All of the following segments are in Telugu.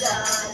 Yeah.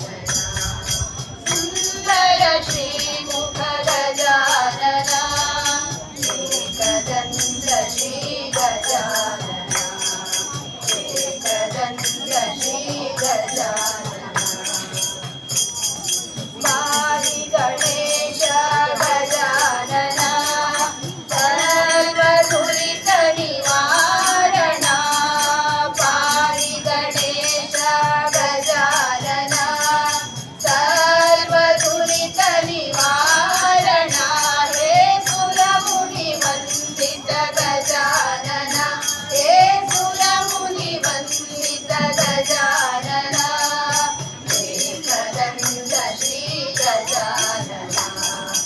Gajanana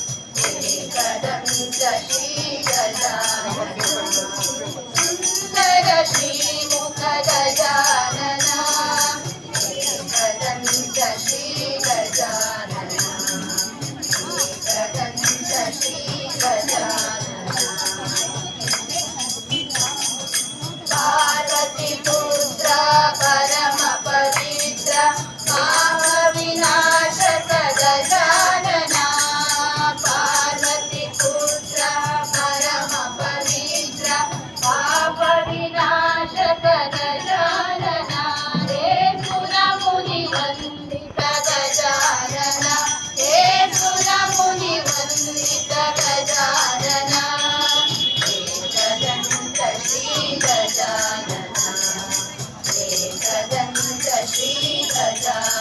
Shri Gajanan Sita Jaya.